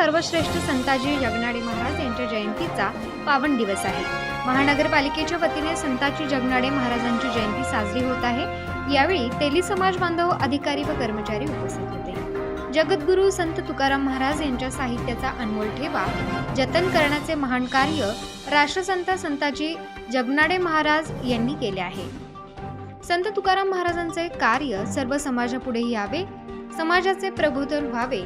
सर्वश्रेष्ठ संताजी जगनाडे महाराज यांच्या जयंतीचा पावन दिवस आहे. महानगरपालिकेच्या वतीने संताजी जगनाडे महाराजांची जयंती साजरी होत आहे. यावेळी तेली समाज बांधव अधिकारी व कर्मचारी उपस्थित होते. जगद्गुरू संत तुकाराम महाराज यांच्या साहित्याचा अनमोल ठेवा जतन करण्याचे महान कार्य राष्ट्रसंत संताजी जगनाडे महाराज यांनी केले आहे. संत तुकाराम महाराजांचे कार्य सर्व समाजापुढे यावे समाजाचे प्रबोधन व्हावे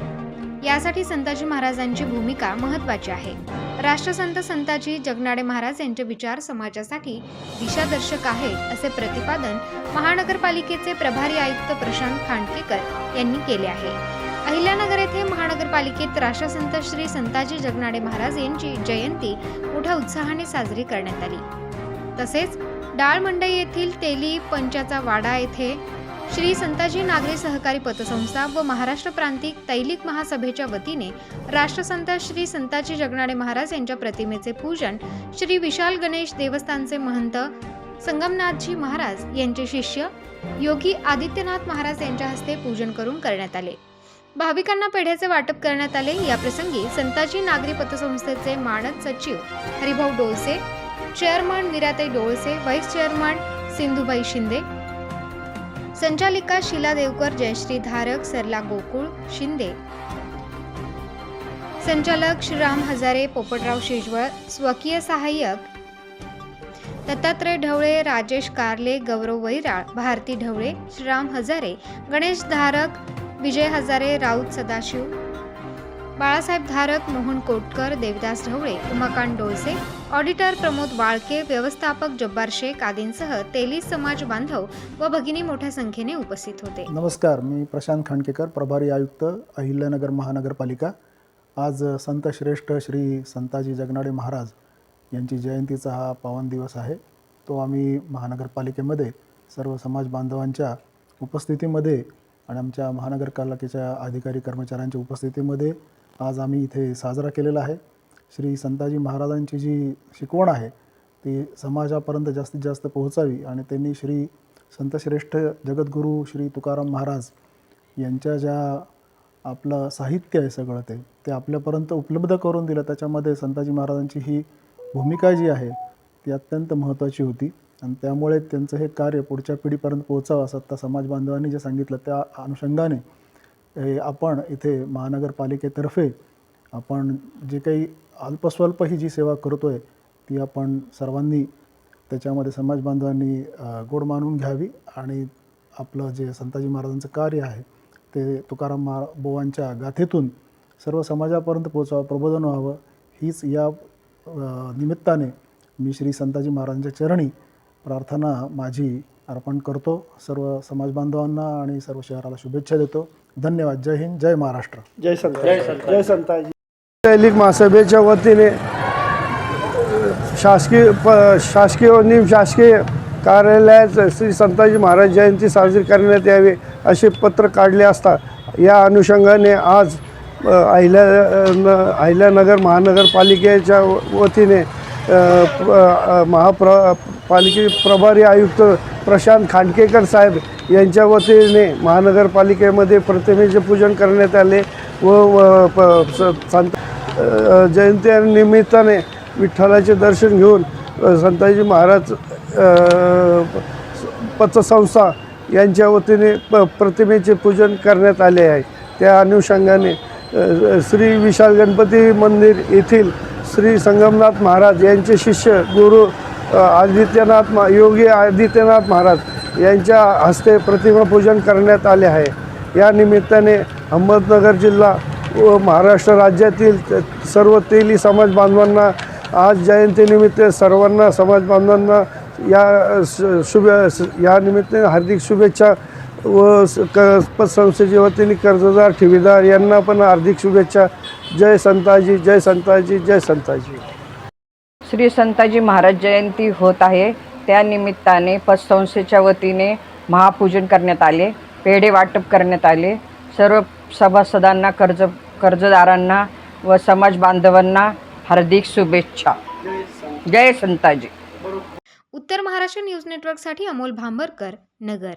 यासाठी संताजी महाराजांची भूमिका महत्वाची आहे. राष्ट्रसंत संताजी जगनाडे महाराज यांचे विचार समाजासाठी दिशादर्शक आहेत असे प्रतिपादन महानगरपालिकेचे प्रभारी आयुक्त प्रशांत खांडकेकर यांनी केले आहे. अहिल्यानगर येथे महानगरपालिकेत राष्ट्रसंत श्री संताजी जगनाडे महाराज यांची जयंती मोठ्या उत्साहाने साजरी करण्यात आली. तसेच डाळमंडई येथील तेली पंचाचा वाडा येथे श्री संताजी नागरी सहकारी पतसंस्था व महाराष्ट्र प्रांतिक तैलिक महासभेच्या वतीने राष्ट्रसंत श्री संताजी जगनाडे महाराज यांच्या प्रतिमेचे पूजन श्री विशाल गणेश देवस्थानचे महंत संगमनाथजी महाराज यांचे शिष्य योगी आदित्यनाथ महाराज यांच्या हस्ते पूजन करून करण्यात आले. भाविकांना पेढ्याचे वाटप करण्यात आले. या प्रसंगी संताजी नागरी पतसंस्थेचे मानद सचिव Haribhau Dolse chairman Viratai Dolse vice chairman Sindhubai Shinde संचालिका शीला देवकर जयश्री धारक सरला गोकुळ शिंदे. संचालक श्रीराम हजारे पोपटराव शेजवळ स्वकीय सहाय्यक दत्तात्रय ढवळे राजेश कारले गौरव वैराळ भारती ढवळे श्रीराम हजारे गणेश धारक विजय हजारे राऊत सदाशिव. बाळासाहेब धारक मोहन कोटकर देवदास ढवळे उमाकांत डोळसे ऑडिटर प्रमोद वाळके व्यवस्थापक जब्बार शेख आदींसह तेली समाज बांधव व भगिनी मोठ्या संख्येने उपस्थित होते. नमस्कार मी प्रशांत खांडकेकर प्रभारी आयुक्त अहिल्यानगर महानगरपालिका. आज संत श्रेष्ठ श्री संताजी जगनाडे महाराज यांची जयंतीचा हा पावन दिवस आहे. तो आम्ही महानगरपालिकेमध्ये सर्व समाज बांधवांच्या उपस्थितीमध्ये आणि आमच्या महानगरपालिकेच्या अधिकारी कर्मचाऱ्यांच्या उपस्थितीमध्ये आज आम्ही इथे साजरा केलेला आहे. श्री संताजी महाराजांची जी शिकवण आहे ती समाजापर्यंत जास्तीत जास्त पोहोचावी आणि त्यांनी श्री संतश्रेष्ठ जगद्गुरू श्री तुकाराम महाराज यांच्या ज्या आपलं साहित्य आहे सगळं ते ते आपल्यापर्यंत उपलब्ध करून दिलं. त्याच्यामध्ये संताजी महाराजांची ही भूमिका जी आहे ती अत्यंत महत्त्वाची होती. आणि त्यामुळे त्यांचं हे कार्य पुढच्या पिढीपर्यंत पोहोचावं असं आत्ता समाज बांधवांनी जे सांगितलं त्या अनुषंगाने हे आपण इथे महानगरपालिकेतर्फे आपण जे काही अल्पस्वल्प ही जी सेवा करतो आहे ती आपण सर्वांनी त्याच्यामध्ये समाज बांधवांनी गोड मानून घ्यावी आणि आपलं जे संताजी महाराजांचं कार्य आहे ते तुकाराम महा बोवांच्या गाथेतून सर्व समाजापर्यंत पोचावं प्रबोधन व्हावं हीच या निमित्ताने मी श्री संताजी महाराजांच्या चरणी प्रार्थना माझी अर्पण करतो. सर्व समाज बांधवांना आणि सर्व शहराला शुभेच्छा देतो. धन्यवाद. जय हिंद. जय महाराष्ट्र. जय संत जय संताजी. दैनिक महासभेच्या वतीने शासकीय प शासकीय व निमशासकीय कार्यालयात श्री संताजी महाराज जयंती साजरी करण्यात यावी असे पत्र काढले असता या अनुषंगाने आज अहिल्या न- अहिल्यानगर महानगरपालिकेच्या वतीने महाप्र पालिके प्रभारी आयुक्त प्रशांत खांडकेकर साहेब यांच्या वतीने महानगरपालिकेमध्ये प्रतिमेचे पूजन करण्यात आले व प- स- संत जयंतीनिमित्ताने विठ्ठलाचे दर्शन घेऊन संताजी महाराज पतसंस्था यांच्या वतीने प प्रतिमेचे पूजन करण्यात आले आहे. त्या अनुषंगाने श्री विशाल गणपती मंदिर येथील श्री संगमनाथ महाराज यांचे शिष्य गुरु आदित्यनाथ मा योगी आदित्यनाथ महाराज यांच्या हस्ते प्रतिमा पूजन करण्यात आले आहे. या निमित्ताने अहमदनगर जिल्हा व महाराष्ट्र राज्यातील सर्व तेली समाज बांधवांना आज जयंतीनिमित्त सर्वांना समाज बांधवांना या श- शुभ या निमित्ताने हार्दिक शुभेच्छा व स- क पतसंस्थेच्या वतीने कर्जदार ठेवीदार यांना पण हार्दिक शुभेच्छा. जय संताजी जय संताजी जय संताजी. श्री संताजी महाराज जयंती होत आहे. त्या निमित्ताने पतसंस्थेच्या वतीने महापूजन करण्यात आले पेढे वाटप करण्यात आले. सर्व सभासदांना कर्ज कर्जदारांना व समाज बांधवांना हार्दिक शुभेच्छा. जय संताजी. उत्तर महाराष्ट्र न्यूज नेटवर्कसाठी अमोल भांबरकर नगर.